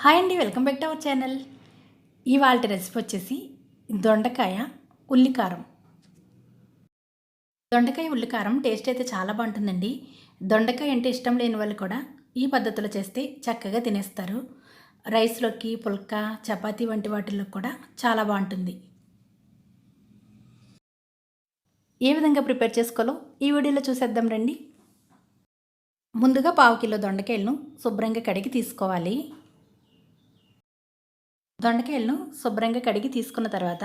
Hi అండి welcome back to our channel. ఇవాళ recipe వచ్చేసి దొండకాయ ఉల్లికారం. దొండకాయ ఉల్లికారం టేస్ట్ అయితే చాలా బాగుంటుందండి. దొండకాయ అంటే ఇష్టం లేని వాళ్ళు కూడా ఈ పద్ధతిలో చేస్తే చక్కగా తినేస్తారు. రైస్లోకి పుల్కా చపాతీ వంటి వాటిల్లో కూడా చాలా బాగుంటుంది. ఏ విధంగా ప్రిపేర్ చేసుకోవాలో ఈ వీడియోలో చూసేద్దాం రండి. ముందుగా పావు కిలో దొండకాయలను శుభ్రంగా కడిగి తీసుకోవాలి. దొండకాయలను శుభ్రంగా కడిగి తీసుకున్న తర్వాత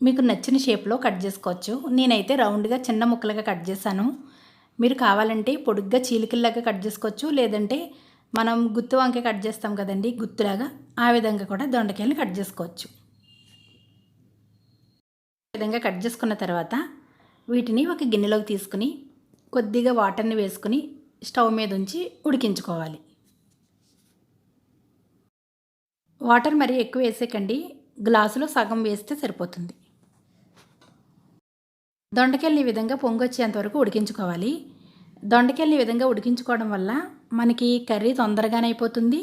మీకు నచ్చిన షేప్లో కట్ చేసుకోవచ్చు. నేనైతే రౌండ్గా చిన్న ముక్కలుగా కట్ చేశాను. మీరు కావాలంటే పొడుగ్గా చీలికల్లాగా కట్ చేసుకోవచ్చు. లేదంటే మనం గుత్తు వంకాయ కట్ చేస్తాం కదండి గుత్తులాగా ఆ విధంగా కూడా దొండకాయలను కట్ చేసుకోవచ్చు. విధంగా కట్ చేసుకున్న తర్వాత వీటిని ఒక గిన్నెలోకి తీసుకుని కొద్దిగా వాటర్ని వేసుకుని స్టవ్ మీద ఉంచి ఉడికించుకోవాలి. వాటర్ మరీ ఎక్కువ వేసేకండి. గ్లాసులో సగం వేస్తే సరిపోతుంది. దొండకాయలు ఈ విధంగా పొంగొచ్చేంత వరకు ఉడికించుకోవాలి. దొండకాయలు ఈ విధంగా ఉడికించుకోవడం వల్ల మనకి కర్రీ తొందరగానే అయిపోతుంది.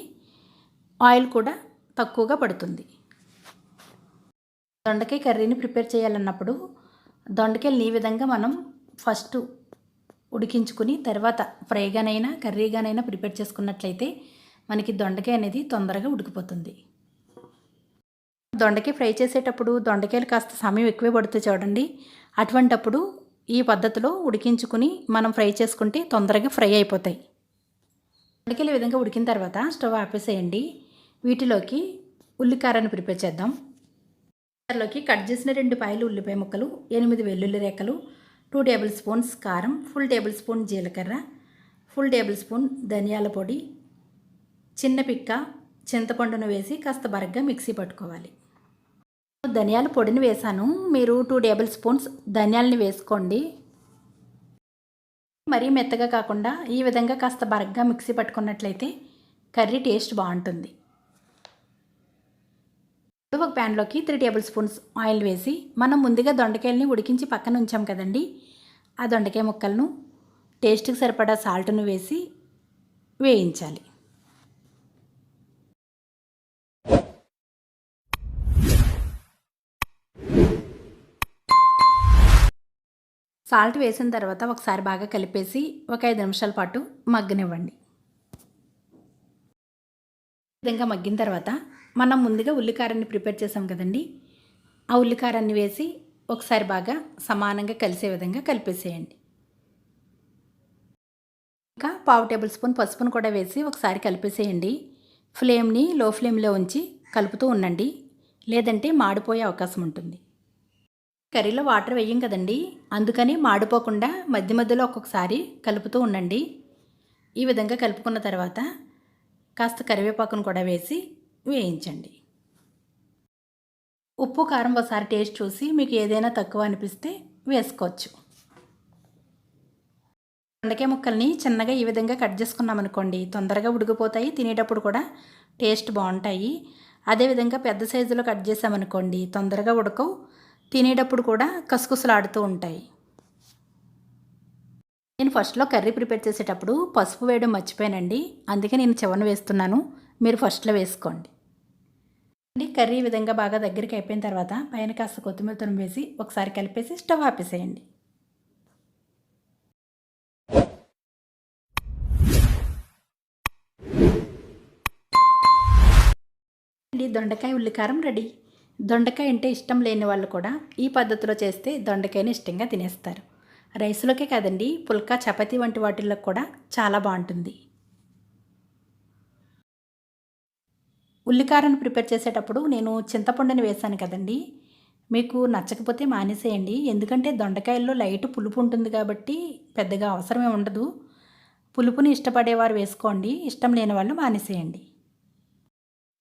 ఆయిల్ కూడా తక్కువగా పడుతుంది. దొండకాయ కర్రీని ప్రిపేర్ చేయాలన్నప్పుడు దొండకాయలు ఈ విధంగా మనం ఫస్ట్ ఉడికించుకుని తర్వాత ఫ్రైగానైనా కర్రీగానైనా ప్రిపేర్ చేసుకున్నట్లయితే మనకి దొండకాయ అనేది తొందరగా ఉడికిపోతుంది. దొండకాయ ఫ్రై చేసేటప్పుడు దొండకాయలు కాస్త సమయం ఎక్కువే పడుతుంది చూడండి. అటువంటప్పుడు ఈ పద్ధతిలో ఉడికించుకుని మనం ఫ్రై చేసుకుంటే తొందరగా ఫ్రై అయిపోతాయి. దొండకాయలు ఈ విధంగా ఉడికిన తర్వాత స్టవ్ ఆపేసేయండి. వీటిలోకి ఉల్లికారాన్ని ప్రిపేర్ చేద్దాం. దానిలోకి కట్ చేసిన రెండు పాయలు ఉల్లిపాయ ముక్కలు ఎనిమిది వెల్లుల్లి రేఖలు టూ టేబుల్ స్పూన్స్ కారం ఫుల్ టేబుల్ స్పూన్ జీలకర్ర ఫుల్ టేబుల్ స్పూన్ ధనియాల పొడి చిన్న పిక్క చింతపండును వేసి కాస్త బరగ్గా మిక్సీ పట్టుకోవాలి. ధనియాల పొడిని వేశాను మీరు టూ టేబుల్ స్పూన్స్ ధనియాలని వేసుకోండి. మరీ మెత్తగా కాకుండా ఈ విధంగా కాస్త బరగ్గా మిక్సీ పట్టుకున్నట్లయితే కర్రీ టేస్ట్ బాగుంటుంది. ఒక ప్యాన్లోకి త్రీ టేబుల్ స్పూన్స్ ఆయిల్ వేసి మనం ముందుగా దొండకాయలని ఉడికించి పక్కన ఉంచాం కదండి. ఆ దొండకాయ ముక్కలను టేస్ట్కి సరిపడా సాల్ట్ను వేసి వేయించాలి. సాల్ట్ వేసిన తర్వాత ఒకసారి బాగా కలిపేసి ఒక ఐదు నిమిషాల పాటు మగ్గనివ్వండి. విధంగా మగ్గిన తర్వాత మనం ముందుగా ఉల్లికారాన్ని ప్రిపేర్ చేసాం కదండి. ఆ ఉల్లికారాన్ని వేసి ఒకసారి బాగా సమానంగా కలిసే విధంగా కలిపేసేయండి. ఇంకా పావు టేబుల్ స్పూన్ పసుపును కూడా వేసి ఒకసారి కలిపేసేయండి. ఫ్లేమ్ని లో ఫ్లేమ్లో ఉంచి కలుపుతూ ఉండండి. లేదంటే మాడిపోయే అవకాశం ఉంటుంది. కర్రీలో వాటర్ వేయం కదండి. అందుకని మాడిపోకుండా మధ్య మధ్యలో ఒక్కొక్కసారి కలుపుతూ ఉండండి. ఈ విధంగా కలుపుకున్న తర్వాత కాస్త కరివేపాకును కూడా వేసి వేయించండి. ఉప్పు కారం ఒకసారి టేస్ట్ చూసి మీకు ఏదైనా తక్కువ అనిపిస్తే వేసుకోవచ్చు. దొండకాయ ముక్కల్ని చిన్నగా ఈ విధంగా కట్ చేసుకున్నాం అనుకోండి తొందరగా ఉడికిపోతాయి తినేటప్పుడు కూడా టేస్ట్ బాగుంటాయి. అదేవిధంగా పెద్ద సైజులో కట్ చేసామనుకోండి తొందరగా ఉడకవు. తినేటప్పుడు కూడా కసుకుసలాడుతూ ఉంటాయి. నేను ఫస్ట్లో కర్రీ ప్రిపేర్ చేసేటప్పుడు పసుపు వేయడం మర్చిపోయానండి. అందుకే నేను చివరన వేస్తున్నాను. మీరు ఫస్ట్లో వేసుకోండి. అండి కర్రీ విధంగా బాగా దగ్గరికి అయిపోయిన తర్వాత పైన కాస్త కొత్తిమీర తురుము వేసి ఒకసారి కలిపేసి స్టవ్ ఆపేసేయండి. దొండకాయ ఉల్లికారం రెడీ. దొండకాయ అంటే ఇష్టం లేని వాళ్ళు కూడా ఈ పద్ధతిలో చేస్తే దొండకాయని ఇష్టంగా తినేస్తారు. రైసులకే కాదండి పుల్కా చపాతీ వంటి వాటిల్లో కూడా చాలా బాగుంటుంది. ఉల్లికారాన్ని ప్రిపేర్ చేసేటప్పుడు నేను చింతపండుని వేశాను కదండి. మీకు నచ్చకపోతే మానేసేయండి. ఎందుకంటే దొండకాయల్లో లైట్ పులుపు ఉంటుంది కాబట్టి పెద్దగా అవసరమే ఉండదు. పులుపుని ఇష్టపడేవారు వేసుకోండి ఇష్టం లేని వాళ్ళు మానేసేయండి.